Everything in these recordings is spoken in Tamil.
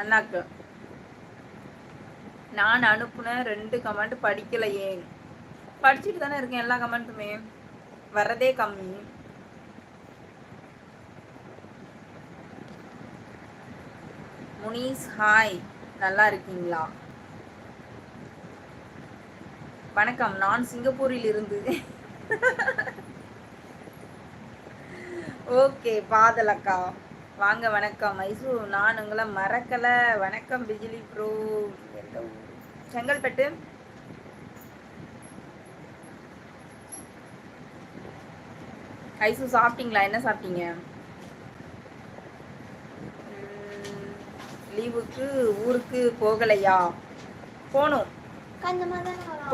அண்ணாக்கு நான் அனுப்புன ரெண்டு கமெண்ட் படிக்கலையே. படிச்சுட்டு தானே இருக்கேன் எல்லா கமெண்ட்டுமே வர்றதே கம்மி. முனீஸ் ஹாய் நல்லா இருக்கீங்களா? வணக்கம். நான் சிங்கப்பூரில் இருந்து ஓகே பாதலக்கா. வாங்க வணக்கம். மைசூ நான் உங்களை மறக்கல. வணக்கம் பிஜிலி ப்ரோ. செங்கல்பட்டு. ஐசு சாப்பிட்டீங்களா? என்ன சாப்பிட்டீங்க? லீவுக்கு ஊருக்கு போகலையா? போகணும்.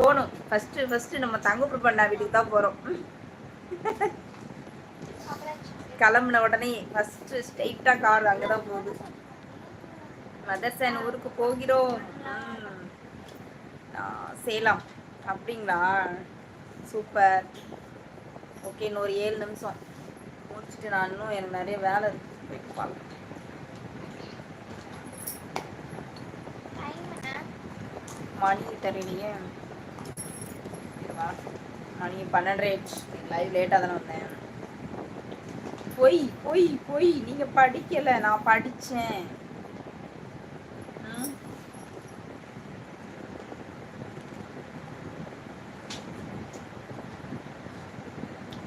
போகணும். ஃபஸ்ட்டு ஃபஸ்ட்டு நம்ம தங்கப்பு பண்ணா வீட்டுக்கு தான் போகிறோம் கிளம்புன உடனே ஃபஸ்ட்டு ஸ்ட்ரெயிட்டாக கார் அங்கே தான் போகுது. மதர்சன் ஊருக்கு போகிறோம். சேலம். அப்படிங்களா? சூப்பர் ஓகே இன்னொரு ஏழு நிமிஷம். முடிச்சுட்டு நான் இன்னும் எனக்கு நிறைய வேலை இருக்கு. போயிட்டு பார்க்கலாம். மணி தெரியலையே மணி பன்னெண்டரை லைவ் லேட்டாக தானே வந்தேன். பொய் பொய் பொய். நீங்க படிக்கல. நான் படிச்சேன்.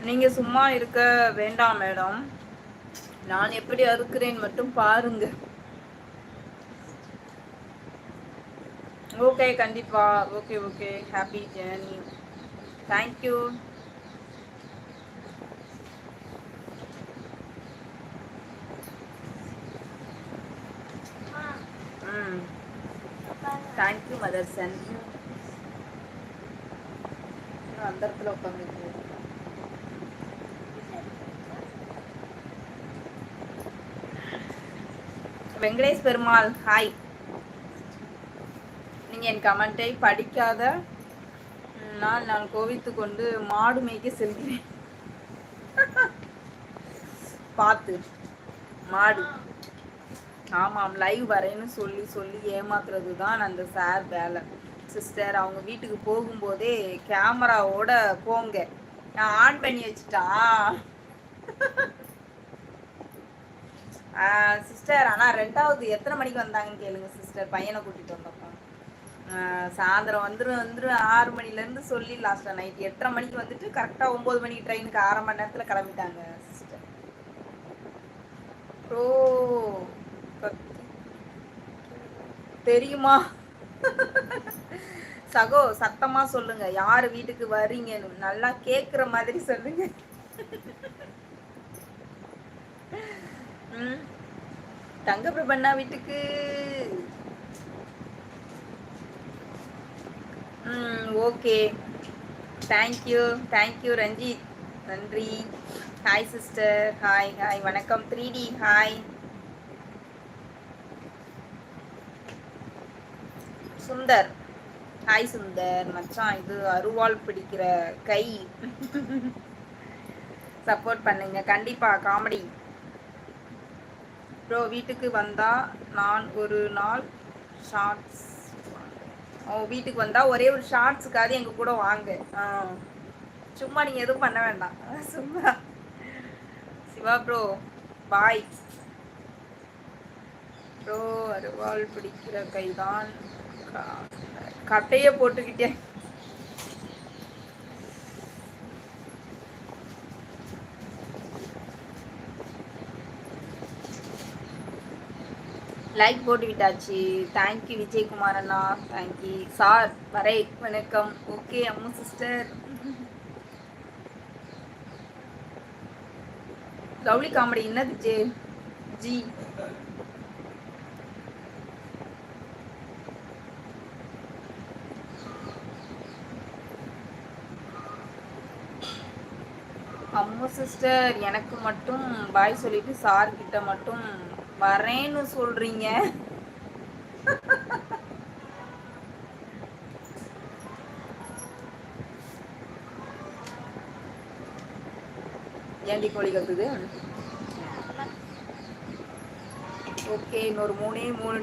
நீங்க சும்மா இருக்க வேண்டாம் மேடம். நான் எப்படி அறுக்கிறேன் மட்டும் பாருங்க. ஓகே கண்டிப்பா. Okay okay happy journey thank you hmm thank you Motherson அந்த இடத்துல உட்காந்துருக்கு வெங்கடேஷ் பெருமாள் ஹாய் நீங்கள் என் கமெண்ட்டை படிக்காத நான் நான் கோவித்து கொண்டு மாடு மேய்க்க செல்கிறேன் பார்த்து மாடு ஆமாம் லைவ் வரேன்னு சொல்லி சொல்லி ஏமாத்துறது தான் அந்த சார் வேலை. சிஸ்டர் அவங்க வீட்டுக்கு போகும்போதே கேமராவோட போங்க. நான் ஆன் பண்ணி வச்சுட்டா? சிஸ்டர் ஆனால் ரெண்டாவது எத்தனை மணிக்கு வந்தாங்கன்னு கேளுங்க சிஸ்டர் பையனை கூட்டிகிட்டு வந்தப்போ. சாயந்தரம் வந்துடும் வந்துடும் ஆறு மணிலேருந்து சொல்லி லாஸ்ட்டாக நைட் எட்டரை மணிக்கு வந்துட்டு கரெக்டாக ஒம்பது மணிக்கு ட்ரெயினுக்கு அரை மணி நேரத்தில் கிளம்பிட்டாங்க சிஸ்டர் ஓ. தெரியுமா? சகோ சத்தமா சொல்லுங்க. யார் வீட்டுக்கு வர்றீங்கன்னு. நல்லா கேக்குற மாதிரி சொல்லுங்க. தங்க பிரபண்ணா வீட்டுக்கு. ம் okay. Thank you thank you Ranjith. நன்றி. ஹாய் சிஸ்டர் ஹாய் ஹாய் வணக்கம். Three D hi Sundar. Hi Sundar மச்சான் இது அருவாள் பிடிக்கிற கை. சப்போர்ட் பண்ணுங்க கண்டிப்பா காமெடி ப்ரோ வீட்டுக்கு வந்தால் நான் ஒரு நாள் ஷார்ட்ஸ் ஓ வீட்டுக்கு வந்தால் ஒரே ஒரு ஷார்ட்ஸுக்காவது எங்கள் கூட வாங்க. ஆ. சும்மா நீங்கள் எதுவும் பண்ண வேண்டாம். சும்மா. சிவா ப்ரோ பாய் ப்ரோ அருவாள் பிடிக்கிற கைதான் கட்டையை போட்டுக்கிட்டேன் லைக் போட்டு விட்டாச்சு தேங்க்யூ விஜயகுமார் அண்ணா. தேங்க்யூ சார் வரை வணக்கம். Okay Ammu sister lovely comedy என்னது ஜே? ஜி. சிஸ்டர் எனக்கு மட்டும் பாய் சொல்லிட்டு சார் கிட்ட மட்டும் வரேன்னு சொல்றீங்க. ஏண்டி கோழி கத்துது? ஓகே இன்னொரு மூணே மூணு